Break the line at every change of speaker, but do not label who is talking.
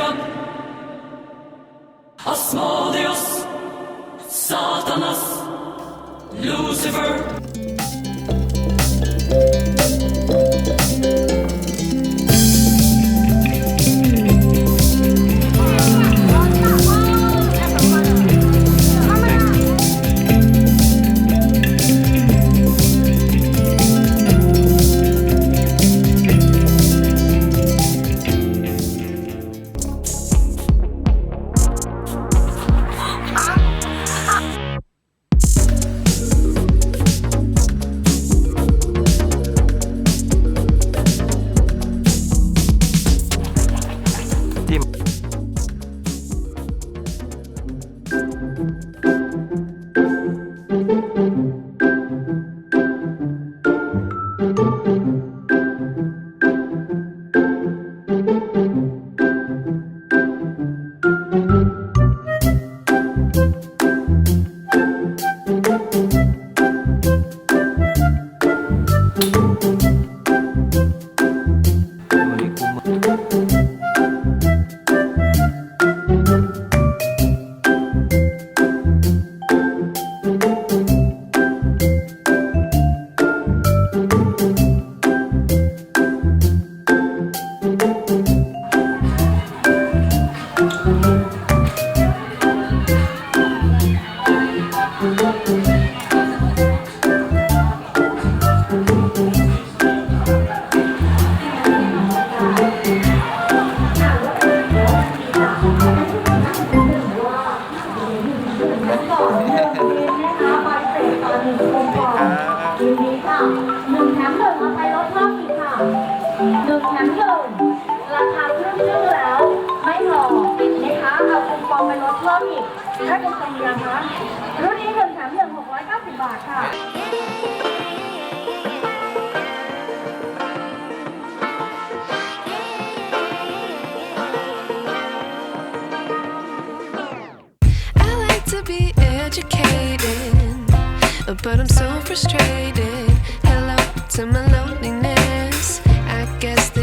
up. Asmodeus, Satanas, Lucifer.
ที นึ่งแถมราคาครึ่งครึ่งแล้ว ไม่พอนะคะเอาคูปองไปลดเพิ่มอีกได้เป็นจำเนียงคะรุ่นนี้หนึ่งแถมหนึ่งหกร้อยเก้าสิบบาทค่ะ
but I'm so frustrated. Hello to my loneliness.